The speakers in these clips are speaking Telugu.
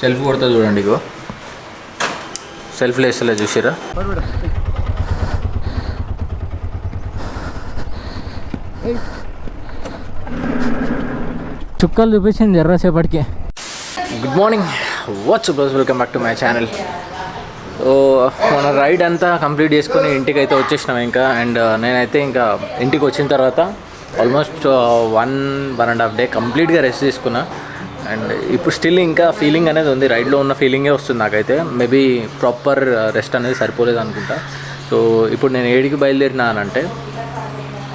సెల్ఫ్ కొడతా చూడండి ఇగో. సెల్ఫ్ లేస్తలే చూసిరా చుక్కలు చూపించింది ఎర్రసేపటికి. Good morning what's buzz welcome back to my channel so మన రైడ్ అంతా కంప్లీట్ చేసుకొని ఇంటికి అయితే వచ్చేసినాం ఇంకా. అండ్ నేనైతే ఇంకా ఇంటికి వచ్చిన తర్వాత almost one one and half day కంప్లీట్గా రెస్ట్ తీసుకున్నా. అండ్ ఇప్పుడు స్టిల్ ఇంకా ఫీలింగ్ అనేది ఉంది. రైడ్లో ఉన్న ఫీలింగే వస్తుంది నాకైతే. మేబీ ప్రాపర్ రెస్ట్ అనేది సరిపోలేదు అనుకుంటా. సో ఇప్పుడు నేను ఏడికి బయలుదేరినానంటే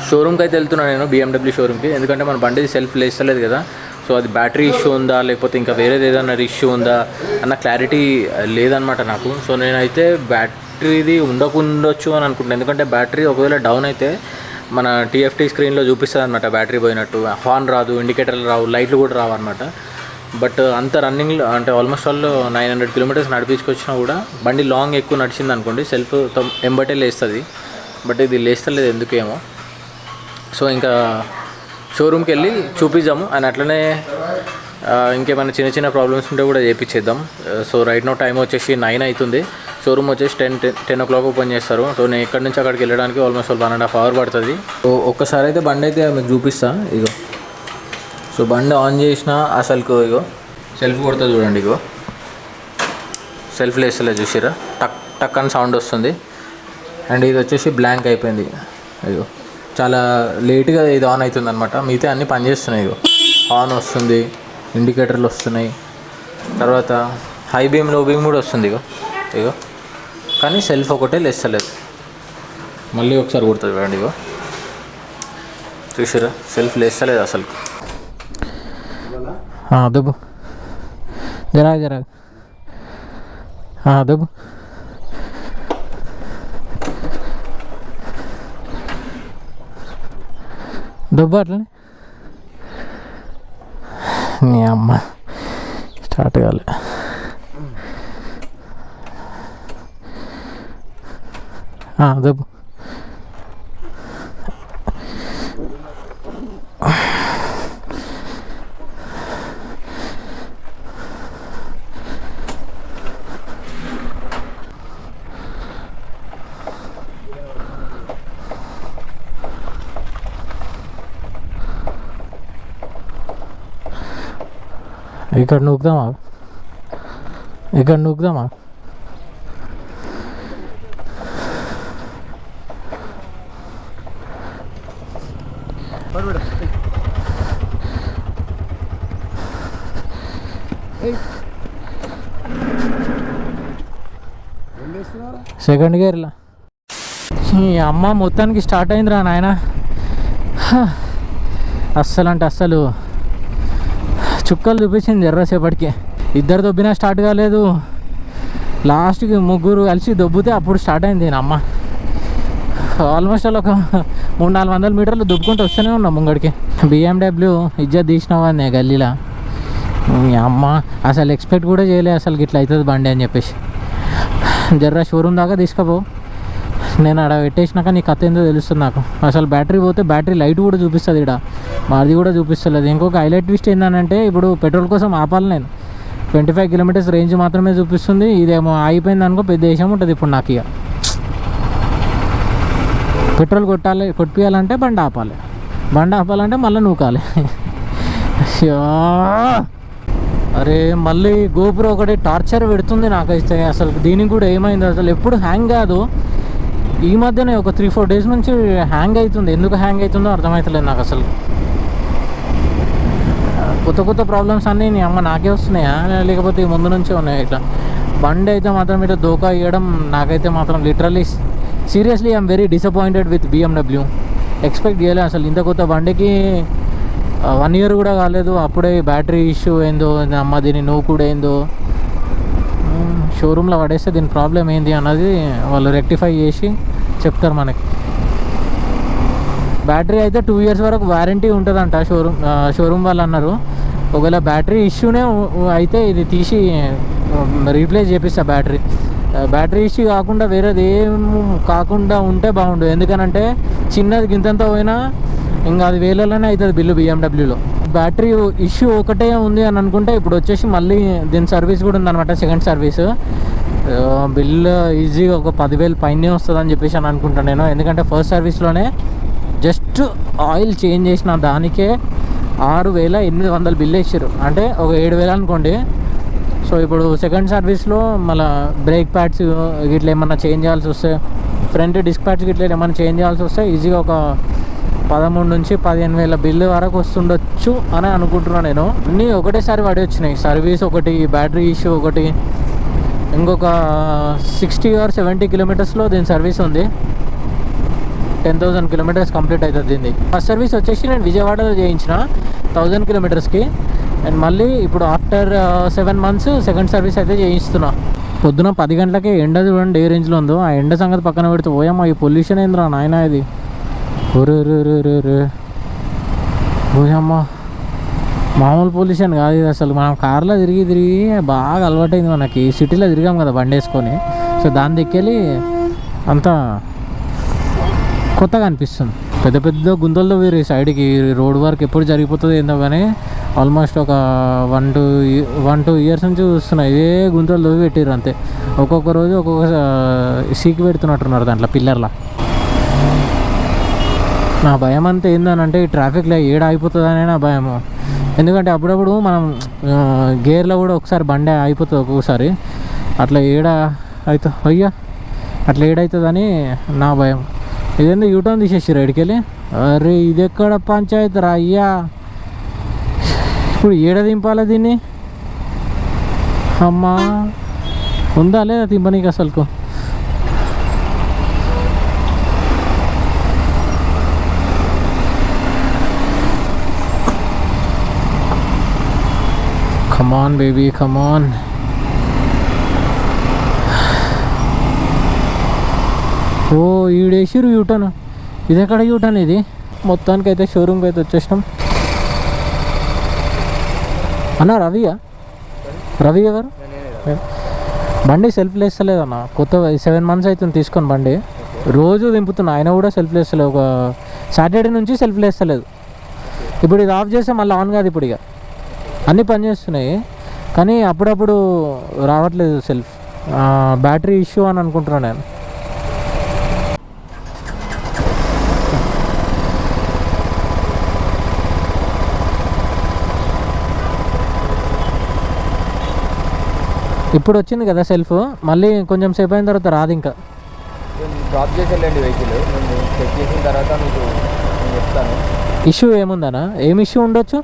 షోరూమ్కి అయితే వెళ్తున్నాను నేను బీఎండబ్ల్యూ షోరూమ్కి ఎందుకంటే మన బండి సెల్ఫ్ లేస్తలేదు కదా. సో అది బ్యాటరీ ఇష్యూ ఉందా లేకపోతే ఇంకా వేరేది ఏదైనా ఇష్యూ ఉందా అన్న క్లారిటీ uh, లేదనమాట నాకు. సో నేనైతే బ్యాటరీది ఉండకుండొచ్చు అని అనుకుంటున్నాను ఎందుకంటే బ్యాటరీ ఒకవేళ డౌన్ అయితే మన టీఎఫ్టీ స్క్రీన్లో చూపిస్తుంది అనమాట బ్యాటరీ పోయినట్టు. హార్న్ రాదు ఇండికేటర్లు రావు లైట్లు కూడా రావు అనమాట బట్ అంత రన్నింగ్లో అంటే almost all nine hundred kilometres నడిపించుకొచ్చినా కూడా బండి లాంగ్ ఎక్కువ నడిచింది అనుకోండి సెల్ఫ్ ఎంబటే లేస్తుంది. బట్ ఇది లేస్తలేదు ఎందుకేమో. సో ఇంకా షోరూమ్కి వెళ్ళి చూపిద్దాము. అండ్ అట్లనే ఇంకేమైనా చిన్న చిన్న ప్రాబ్లమ్స్ ఉంటే కూడా చేపించేద్దాం సో రైట్ నో టైం వచ్చేసి నైన్ అవుతుంది షోరూమ్ వచ్చేసి ten ten o'clock open చేస్తారు. సో నేను ఇక్కడి నుంచి అక్కడికి వెళ్ళడానికి almost one and half hour పడుతుంది. సో ఒక్కసారి అయితే బండి అయితే మీకు చూపిస్తాను ఇదిగో సో బండి ఆన్ చేసిన అసలుకు ఇగో సెల్ఫ్ కొడతా చూడండి ఇగో. సెల్ఫ్ లేస్తలే చూసిరా టక్ టక్ అని సౌండ్ వస్తుంది. అండ్ ఇది వచ్చేసి బ్లాంక్ అయిపోయింది. అయ్యో చాలా లేట్గా ఇది ఆన్ అవుతుంది అనమాట మిగతా అన్నీ పనిచేస్తున్నాయి ఇగో. ఆన్ వస్తుంది ఇండికేటర్లు వస్తున్నాయి. తర్వాత హై బీమ్లో బీమ్ కూడా వస్తుంది ఇగో. ఇగో. కానీ సెల్ఫ్ ఒకటే లేస్తలేదు. మళ్ళీ ఒకసారి కొడుతుంది చూడండి ఇగో. చూసారా సెల్ఫ్ లేస్తలేదు అసలు దుబ్బు జరా జరా దుబ్బు దుబ్బు అట్లనే నీ అమ్మ స్టార్ట్ కాలే దుబ్బు ఇక్కడ నూకుదామా? ఇక్కడ నూకుదామా? సెకండ్ గేర్లా ఈ అమ్మ మొత్తానికి స్టార్ట్ అయిందిరా నాయన. అస్సలు అంటే అస్సలు చుక్కలు చూపించింది ఎర్రసేపటికి. ఇద్దరు దొబ్బినా స్టార్ట్ కాలేదు. లాస్ట్కి ముగ్గురు కలిసి దొబ్బితే అప్పుడు స్టార్ట్ అయింది నా అమ్మ. ఆల్మోస్ట్ అలా ఒక మూడు నాలుగు వందల మీటర్లు దుబ్బుకుంటూ వస్తూనే ఉన్నాం ముంగడికి. బిఎండబ్ల్యూ ఇజ్జత్ తీసినావా నే గల్లీలా. అమ్మ అసలు ఎక్స్పెక్ట్ కూడా చేయలే అసలు ఇట్లా అవుతుంది బండి అని చెప్పేసి. జర్రా షోరూమ్ దాకా తీసుకుపో. నేను అక్కడ పెట్టేసినాక నీ కథ ఏందో తెలుస్తుంది నాకు. అసలు బ్యాటరీ పోతే బ్యాటరీ లైట్ కూడా చూపిస్తుంది ఇక్కడ మాది కూడా చూపిస్తలేదు. ఇంకొక హైలైట్ ట్విస్ట్ ఏంటంటే ఇప్పుడు పెట్రోల్ కోసం ఆపాలి నేను. ట్వంటీ ఫైవ్ కిలోమీటర్స్ రేంజ్ మాత్రమే చూపిస్తుంది. ఇదేమో ఆగిపోయింది అనుకో పెద్ద దేశం ఉంటుంది ఇప్పుడు నాకు ఇక. పెట్రోల్ కొట్టాలి కొట్టియాలంటే బండి ఆపాలి. బండి ఆపాలంటే మళ్ళీ నూకాలి. అరే మళ్ళీ గోపురం ఒకటి టార్చర్ పెడుతుంది నాకైతే. అసలు దీనికి కూడా ఏమైంది? అసలు ఎప్పుడు హ్యాంగ్ కాదు. ఈ మధ్యనే ఒక త్రీ ఫోర్ డేస్ నుంచి హ్యాంగ్ అవుతుంది. ఎందుకు హ్యాంగ్ అవుతుందో అర్థమవుతలేదు నాకు అసలు. కొత్త కొత్త ప్రాబ్లమ్స్ అన్నీ నీ అమ్మ నాకే వస్తున్నాయా? లేకపోతే ముందు నుంచే ఉన్నాయి ఇట్లా? బండి అయితే మాత్రం ఇట్లా దోకా ఇవ్వడం నాకైతే మాత్రం literally seriously I'm very disappointed with BMW expect చేయలేదు అసలు. ఇంత కొత్త బండికి వన్ ఇయర్ కూడా కాలేదు. అప్పుడే బ్యాటరీ ఇష్యూ ఏందో అమ్మ దీని నువ్వు కూడా ఏందో షోరూంలో పడేస్తే దీని ప్రాబ్లం ఏంది అన్నది వాళ్ళు రెక్టిఫై చేసి చెప్తారు మనకి. బ్యాటరీ అయితే టూ ఇయర్స్ వరకు వారంటీ ఉంటుందంట షోరూమ్ షోరూమ్ వాళ్ళు అన్నారు. ఒకవేళ బ్యాటరీ ఇష్యూనే అయితే ఇది తీసి రీప్లేస్ చేపిస్తా బ్యాటరీ. బ్యాటరీ ఇష్యూ కాకుండా వేరేది ఏం కాకుండా ఉంటే బాగుండు. ఎందుకనంటే చిన్నది గింతంత పోయినా ఇంకా అది వేలలోనే అవుతుంది బిల్లు బిఎండబ్ల్యూలో బ్యాటరీ ఇష్యూ ఒకటే ఉంది అని అనుకుంటే ఇప్పుడు వచ్చేసి మళ్ళీ దీని సర్వీస్ కూడా ఉందన్నమాట సెకండ్ సర్వీస్ బిల్ ఈజీగా ఒక పదివేలు పైనే వస్తుంది అని చెప్పేసి అని అనుకుంటాను నేను. ఎందుకంటే ఫస్ట్ సర్వీస్లోనే జస్ట్ ఆయిల్ చేంజ్ చేసిన దానికే ఆరు వేల ఎనిమిది వందలు బిల్ వేసారు అంటే ఒక ఏడు వేలు అనుకోండి. సో ఇప్పుడు సెకండ్ సర్వీస్లో మళ్ళీ బ్రేక్ ప్యాడ్స్ ఇట్లా ఏమన్నా చేంజ్ చేయాల్సి వస్తే ఫ్రంట్ డిస్క్ ప్యాడ్స్ ఇట్లా ఏమన్నా చేంజ్ చేయాల్సి వస్తే ఈజీగా ఒక పదమూడు నుంచి పదిహేను వేల బిల్లు వరకు వస్తుండొచ్చు అని అనుకుంటున్నాను నేను. అన్నీ ఒకటేసారి పడి వచ్చినాయి. సర్వీస్ ఒకటి బ్యాటరీ ఇష్యూ ఒకటి ఇంకొక సిక్స్టీ ఆర్ సెవెంటీ కిలోమీటర్స్లో దీని సర్వీస్ ఉంది. టెన్ థౌసండ్ కిలోమీటర్స్ కంప్లీట్ అవుతుంది దీన్ని. ఫస్ట్ సర్వీస్ వచ్చేసి నేను విజయవాడలో చేయించిన థౌజండ్ కిలోమీటర్స్కి అండ్ మళ్ళీ ఇప్పుడు after seven months second service అయితే చేయిస్తున్నా. పొద్దున పది గంటలకే ఎండ చూడండి ఏ రేంజ్లో ఉందో. ఆ ఎండ సంగతి పక్కన పెడితే పోయమ్మా ఈ పొల్యూషన్ ఏంద్రా నాయన ఇది? ఒరే రే పోయమ్మా మామూలు పొల్యూషన్ కాదు ఇది అసలు. మనం కార్లో తిరిగి తిరిగి బాగా అలవాటైంది మనకి. సిటీలో తిరిగాం కదా బండి వేసుకొని సో దాని దిక్కెళ్ళి అంతా కొత్తగా అనిపిస్తుంది. పెద్ద పెద్ద గుంతలతో వేరు ఈ సైడ్కి రోడ్ వర్క్ ఎప్పుడు జరిగిపోతుంది ఏందో కానీ ఆల్మోస్ట్ ఒక one two one two years నుంచి చూస్తున్నా. ఇదే గుంతలు తవ్వి పెట్టారు అంతే. ఒక్కొక్క రోజు ఒక్కొక్క సీకి పెడుతున్నట్టున్నారు దాంట్లో పిల్లర్లా నా భయం అంతా ఏందనంటే ఈ ట్రాఫిక్లో ఏడ అయిపోతుందనే నా భయము. ఎందుకంటే అప్పుడప్పుడు మనం గేర్లో కూడా ఒకసారి బండి అయిపోతుంది ఒక్కొక్కసారి. అట్లా ఏడ అవుతా అయ్యా అట్లా ఏడవుతుందని నా భయం. ఇదేందో యూటర్న్ తీసేసారు ఎడికెళ్ళి అరే ఇది ఎక్కడ పంచాయతీ రా అయ్యా. ఇప్పుడు ఏడ దింపాలా దీన్ని? అమ్మా. ఉందా లేదా దింపనీకి అసలుకు? Come on baby on. ఓ ఈడేసిరు యూటర్న్ ఇది ఎక్కడ యూటర్న్ ఇది? మొత్తానికి అయితే షోరూమ్కి అయితే వచ్చేసినాం. అన్న రవియా? రవి ఎవరు? బండి సెల్ఫ్ లేస్తలేదన్న. కొత్త సెవెన్ మంత్స్ అవుతుంది తీసుకొని బండి. రోజు దింపుతున్నా. ఆయన కూడా సెల్ఫ్ లేస్తలేదు ఒక సాటర్డే నుంచి సెల్ఫ్ లేస్తలేదు. ఇప్పుడు ఇది ఆఫ్ చేస్తే మళ్ళీ ఆన్ కాదు ఇప్పుడు ఇక. అన్నీ పనిచేస్తున్నాయి కానీ అప్పుడప్పుడు రావట్లేదు సెల్ఫ్. బ్యాటరీ ఇష్యూ అని అనుకుంటున్నాను నేను. ఇప్పుడు వచ్చింది కదా సెల్ఫ్. మళ్ళీ కొంచెం సేపు అయిన తర్వాత రాదు ఇంకా. డ్రాప్ చేసి వెళ్ళండి వెహికల్. చెక్ చేసిన తర్వాత మీకు చెప్తాను. ఇష్యూ ఏముందనా ఏం ఇష్యూ ఉండొచ్చు?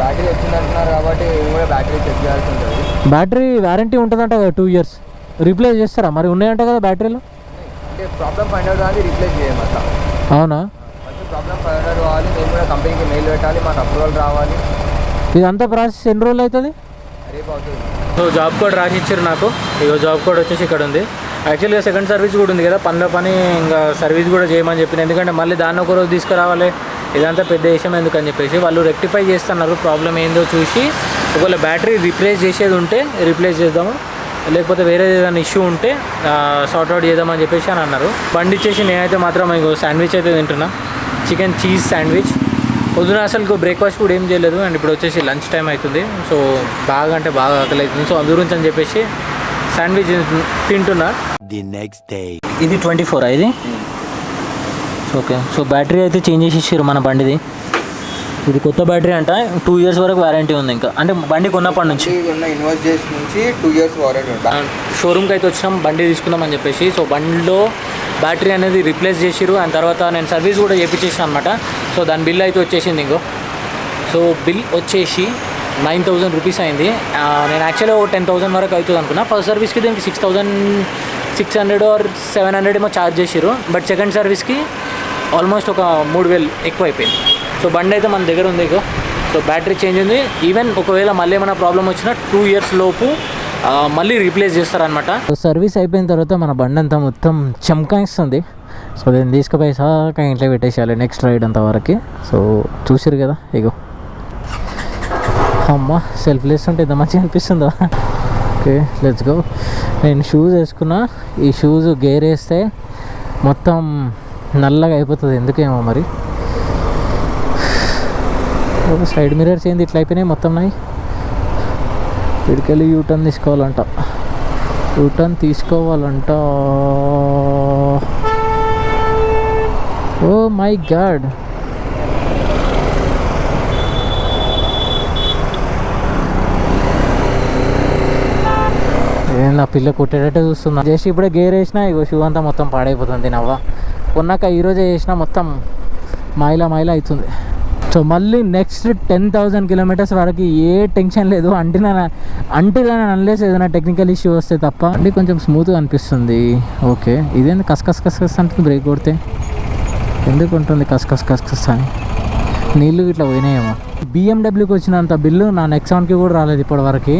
బ్యాటరీ వచ్చింది అంటున్నారు కాబట్టి కూడా బ్యాటరీ చెక్ చేయాల్సి ఉంటుంది. బ్యాటరీ వారంటీ ఉంటుందంట కదా టూ ఇయర్స్ రీప్లేస్ చేస్తారా? మరి ఉన్నాయంట కదా బ్యాటరీలు? అంటే ప్రాబ్లం ఫైండ్ అవుట్ కానీ రీప్లేస్ చేయం అట్లా. అవునా? ఫస్ట్ ప్రాబ్లం ఫైండ్ అవుట్ కావాలి మేము కూడా కంపెనీకి మెయిల్ పెట్టాలి మాకు అప్రూవల్ రావాలి. ఇదంతా ప్రాసెస్ ఎన్ని రోజులు అవుతుంది? రేపు అవుతుంది. సో జాబ్ కోడ్ రాసి ఇచ్చారు నాకు. ఇగో జాబ్ కోడ్ వచ్చేసి ఇక్కడ ఉంది. యాక్చువల్గా సెకండ్ సర్వీస్ కూడా ఉంది కదా పనిలో పని ఇంకా సర్వీస్ కూడా చేయమని చెప్పిన. ఎందుకంటే మళ్ళీ దాన్ని ఒక రోజు తీసుకురావాలి. ఇదంతా పెద్ద విషయం ఎందుకని చెప్పేసి వాళ్ళు రెక్టిఫై చేస్తున్నారు. ప్రాబ్లం ఏందో చూసి ఒకవేళ బ్యాటరీ రీప్లేస్ చేసేది ఉంటే రీప్లేస్ చేద్దాము. లేకపోతే వేరే ఏదైనా ఇష్యూ ఉంటే సార్ట్ అవుట్ చేద్దామని చెప్పేసి అని అన్నారు. బండి ఇచ్చేసి నేనైతే మాత్రం ఇంకో శాండ్విచ్ అయితే తింటున్నా. Chicken cheese sandwich. పొద్దున అసలు బ్రేక్ఫాస్ట్ కూడా ఏం చేయలేదు. అండ్ ఇప్పుడు వచ్చేసి లంచ్ టైం అవుతుంది. సో బాగా అంటే బాగా ఆకలి అవుతుంది సో అందు గురించి అని చెప్పేసి శాండ్విచ్ తింటున్నా. The next day. ఇది ట్వంటీ ఫోర్ ఇది? ఓకే. సో బ్యాటరీ అయితే చేంజ్ చేసి ఇచ్చారు మన బండిది. ఇది కొత్త బ్యాటరీ అంట. టూ ఇయర్స్ వరకు వారంటీ ఉంది ఇంకా. అంటే బండి కొన్నప్పటి నుంచి. టూ ఇయర్స్ వారంటీ షోరూమ్కి అయితే వచ్చినాం బండి తీసుకుందాం అని చెప్పేసి. సో బండిలో బ్యాటరీ అనేది రిప్లేస్ చేసిరు అండ్ తర్వాత నేను సర్వీస్ కూడా చేయించేసాను అనమాట సో దాని బిల్ అయితే వచ్చేసింది ఇంకో. సో బిల్ వచ్చేసి నైన్ థౌజండ్ రూపీస్ అయింది. నేను యాక్చువల్గా ఒక టెన్ థౌసండ్ వరకు అవుతుంది అనుకున్నా. ఫస్ట్ సర్వీస్కి దీనికి six thousand six hundred or seven hundred ఏమో ఛార్జ్ చేసిరు బట్ సెకండ్ సర్వీస్కి ఆల్మోస్ట్ ఒక మూడు వేలు ఎక్కువ అయిపోయింది సో బండి అయితే మన దగ్గర ఉంది ఇగో. సో బ్యాటరీ చేంజ్ ఉంది. ఈవెన్ ఒకవేళ మళ్ళీ ఏమైనా ప్రాబ్లం వచ్చినా టూ ఇయర్స్ లోపు మళ్ళీ రీప్లేస్ చేస్తారనమాట సో సర్వీస్ అయిపోయిన తర్వాత మన బండి అంతా మొత్తం చమకాయిస్తుంది సో దీన్ని తీసుకుపోయి సాక ఇంట్లో పెట్టేసేయాలి నెక్స్ట్ రైడ్ అంత వరకు. సో చూసారు కదా ఇగో. అమ్మ సెల్ఫ్ లెస్ ఉంటే ఇంత మంచిగా అనిపిస్తుందా? ఓకే లెట్స్ గో నేను షూస్ వేసుకున్నా. ఈ షూస్ గేర్ వేస్తే మొత్తం నల్లగా అయిపోతుంది. ఎందుకేమో మరి? సైడ్ మిరర్స్ ఏంది ఇట్లా అయిపోయినాయి మొత్తం నాయి ఇక్కడికెళ్ళి యూటర్న్ తీసుకోవాలంట. యూటర్న్ తీసుకోవాలంట. ఓ మై గాడ్ ఏం నా పిల్ల కొట్టేటట్టు చూస్తున్నా చేసి ఇప్పుడే గేర్ వేసినా ఇగో షూ అంతా మొత్తం పాడైపోతుంది నవ్వ. కొన్నాక ఈరోజే చేసినా మొత్తం మైలా మైలా అవుతుంది. సో మళ్ళీ నెక్స్ట్ టెన్ థౌజండ్ కిలోమీటర్స్ వరకు ఏ టెన్షన్ లేదు. అంటే అంటే అన్లేస్ ఏదైనా టెక్నికల్ ఇష్యూ వస్తే తప్ప. అంటే కొంచెం స్మూత్గా అనిపిస్తుంది. ఓకే. ఇదేంది? కస్ కస్ కస్ కస్ అంటుంది బ్రేక్ కొడితే? ఎందుకు ఉంటుంది కస్ కస్ కస్ కస్ అని? నీళ్ళు ఇట్లా పోయినాయేమో. బిఎండబ్ల్యూకి వచ్చినంత బిల్లు నా నెక్సాన్కి కూడా రాలేదు ఇప్పటివరకు.